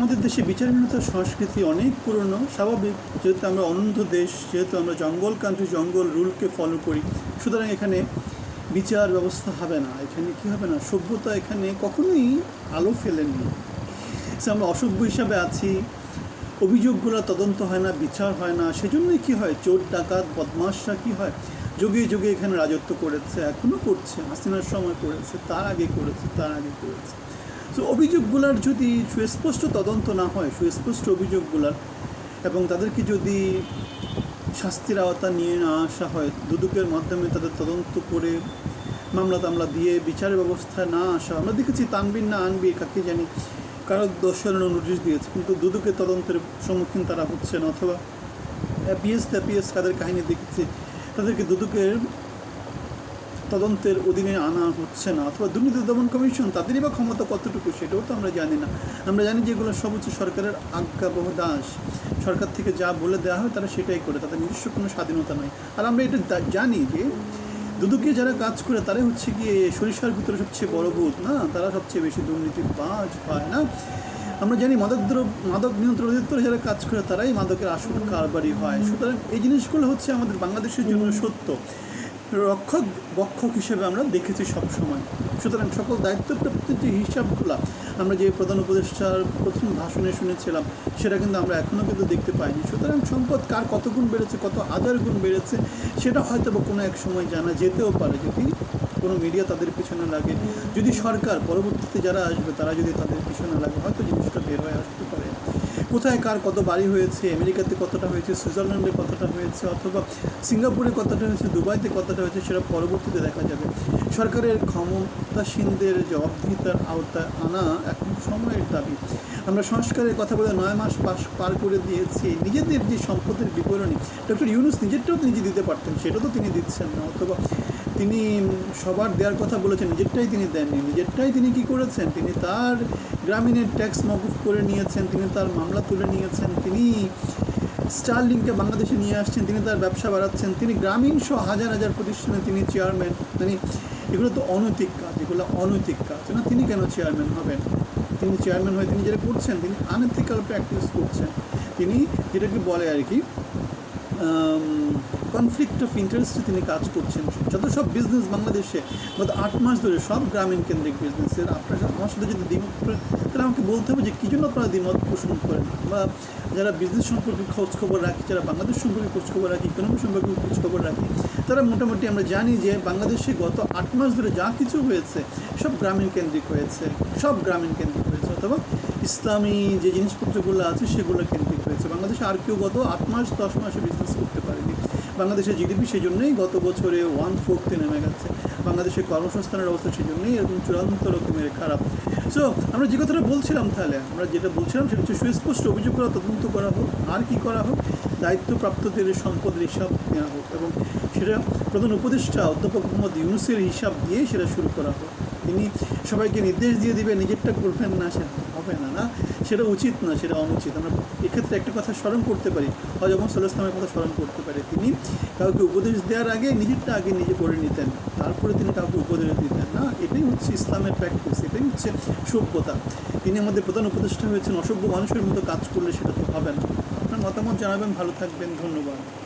আমাদের দেশে বিচারহীনতার সংস্কৃতি অনেক পুরনো, স্বাভাবিক। যেহেতু আমরা অনন্ত দেশ, যেহেতু আমরা জঙ্গল কান্ট্রি জঙ্গল রুলকে ফলো করি, সুতরাং এখানে বিচার ব্যবস্থা হবে না। এখানে কি হবে না? সভ্যতা এখানে কখনোই আলো ফেলেননি আমরা অসভ্য হিসাবে আছি, অভিযোগগুলো তদন্ত হয় না, বিচার হয় না। সেজন্যই কি হয়? চোর, ডাকাত, বদমাশরা কি হয়? যুগে যুগে এখানে রাজত্ব করেছে এখনও করছে। হাসিনার সময় করেছে, তার আগে করেছে, তার আগে করেছে। তো অভিযোগগুলোর যদি সুস্পষ্ট তদন্ত না হয়, সুস্পষ্ট অভিযোগগুলোর, এবং তাদেরকে যদি শাস্তির আওতা নিয়ে না আসা হয়, দুদকের মাধ্যমে তাদের তদন্ত করে মামলা তামলা দিয়ে বিচারের ব্যবস্থা না আসা, আমরা দেখেছি তানবিন না আনবির কাকে জানি কারও সালের নোটিশ দিয়েছে, কিন্তু দুদকের তদন্তের সম্মুখীন তারা হচ্ছেন অথবা অ্যাপিএস ট্যাপিএস কাদের কাহিনী দেখেছি, তাদেরকে দুদকের তদন্তের অধীনে আনা হচ্ছে না অথবা দুর্নীতি দমন কমিশন তাদেরই বা ক্ষমতা কতটুকু সেটাও তো আমরা জানি না। আমরা জানি যে এগুলো সব হচ্ছে সরকারের আজ্ঞাবহ দাস। সরকার থেকে যা বলে দেওয়া হয় তারা সেটাই করে, তাদের নিজস্ব কোনো স্বাধীনতা নয় আর আমরা এটা জানি যে দুদুকে যারা কাজ করে তারাই হচ্ছে গিয়ে সরিষার ভিতরে সবচেয়ে বড় ভূত, না? তারা সবচেয়ে বেশি দুর্নীতির বাজ হয় না? আমরা জানি মাদক দ্রব্য মাদক নিয়ন্ত্রণ অধিদপ্তরে যারা কাজ করে তারাই মাদকের আসল কারবারি হয়। সুতরাং এই জিনিসগুলো হচ্ছে আমাদের বাংলাদেশের জন্য সত্য। রক্ষক বক্ষক হিসেবে আমরা দেখেছি সব সময় সুতরাং সকল দায়িত্বপ্রাপ্তির যে হিসাবগুলো আমরা যে প্রধান উপদেষ্টার প্রথম ভাষণে শুনেছিলাম, সেটা কিন্তু আমরা এখনও কিন্তু দেখতে পাইনি। সুতরাং সম্পদ কার কত গুণ বেড়েছে, কত হাজার গুণ বেড়েছে, সেটা হয়তো বা কোনো এক সময় জানা যেতেও পারে। যদি কোনো মিডিয়া তাদের পিছনে লাগে, যদি সরকার পরবর্তীতে যারা আসবে, তারা যদি তাদের পিছনে লাগে, হয়তো জিনিসটা বের হয়ে আসতে পারে। কোথায় কার কত বাড়ি হয়েছে, আমেরিকাতে কতটা হয়েছে, সুইজারল্যান্ডে কতটা হয়েছে, অথবা সিঙ্গাপুরে কতটা হয়েছে, দুবাইতে কতটা হয়েছে, সেটা পরবর্তীতে দেখা যাবে। সরকারের ক্ষমতাসীনদের জবাবদিহিতার আওতায় আনা এখন সময়ের দাবি। আমরা সংস্কারের কথা বলে নয় মাস পাশ, পার করে দিয়েছি। নিজেদের যে সম্পদের বিবরণী, ডক্টর ইউনুস নিজেরটাও নিজে দিতে পারতেন, সেটা তো তিনি দিচ্ছেন না, অথবা তিনি সবার দেওয়ার কথা বলেছেন, নিজেরটাই তিনি দেননি। নিজেরটাই তিনি কি করেছেন? তিনি তার গ্রামীণের ট্যাক্স মকুফ করে নিয়েছেন, তিনি তার মামলা তুলে নিয়েছেন, তিনি স্টারলিংকে বাংলাদেশে নিয়ে আসছেন, তিনি তার ব্যবসা বাড়াচ্ছেন, তিনি গ্রামীণ সহ হাজার হাজার প্রতিষ্ঠানে তিনি চেয়ারম্যান মানে এগুলো তো অনৈতিক কাজ, এগুলো অনৈতিক কাজ। না, তিনি কেন চেয়ারম্যান হবেন? তিনি চেয়ারম্যান হয়ে তিনি যেটা করছেন, তিনি আনএথিক্যাল প্র্যাকটিস করছেন। তিনি যেটাকে বলে আর কি কনফ্লিক্ট অফ ইন্টারেস্টে তিনি কাজ করছেন। যত সব বিজনেস বাংলাদেশে, গত আট মাস ধরে সব গ্রামীণ কেন্দ্রিক বিজনেসের আপনার আমার সাথে যদি দ্বিমত তাহলে আমাকে বলতে হবে যে কী জন্য আপনারা দ্বিমত পোষণ করেন? বা যারা বিজনেস সম্পর্কে খোঁজ খবর রাখি, যারা বাংলাদেশ সম্পর্কে খোঁজ খবর রাখি ইকোনমি সম্পর্কে খোঁজ খবর রাখি, তারা মোটামুটি আমরা জানি যে বাংলাদেশে গত আট মাস ধরে যা কিছু হয়েছে, সব গ্রামীণ কেন্দ্রিক হয়েছে। সব গ্রামীণ কেন্দ্রিক হয়েছে, অথবা ইসলামী যে জিনিসপত্রগুলো আছে, সেগুলো কেন্দ্রিক হয়েছে। বাংলাদেশে আর কেউ গত আট মাস, দশ মাসে বিজনেস করতে পারেনি। বাংলাদেশের জিডিপি সেই জন্যই গত বছরে ওয়ান ফোর্থে নেমে গেছে। বাংলাদেশের কর্মসংস্থানের অবস্থা সেই জন্যই এরকম চূড়ান্ত রকমের খারাপ। সো আমরা যে কথাটা বলছিলাম তাহলে, আমরা যেটা বলছিলাম সেটা হচ্ছে সুস্পষ্ট অভিযোগ করা, তদন্ত করা হোক, আর কি করা হোক, দায়িত্বপ্রাপ্তদের সম্পদের হিসাব নেওয়া হোক এবং সেটা প্রধান উপদেষ্টা অধ্যাপক মোহাম্মদ ইউনুসের হিসাব দিয়ে সেটা শুরু করা হোক। তিনি সবাইকে নির্দেশ দিয়ে দিবে, নিজেরটা করবেন না সেটা হবে না না? সেটা উচিত না, সেটা অনুচিত। আমরা এক্ষেত্রে একটা কথা স্মরণ করতে পারি। হজরত সাল্লাহ ইসলামের কথা স্মরণ করতে পারি। তিনি কাউকে উপদেশ দেওয়ার আগে নিজেরটা আগে নিজে করে নিতেন। তারপরে তিনি কাউকে উপদেশ দিতেন, না? এটাই হচ্ছে ইসলামের প্র্যাকটিস এটাই হচ্ছে সভ্যতা। তিনি আমাদের প্রধান উপদেষ্টা হয়েছেন। অসভ্য মানুষের মতো কাজ করলে সেটা তো হবে না। আপনার মতামত জানাবেন, ভালো থাকবেন, ধন্যবাদ।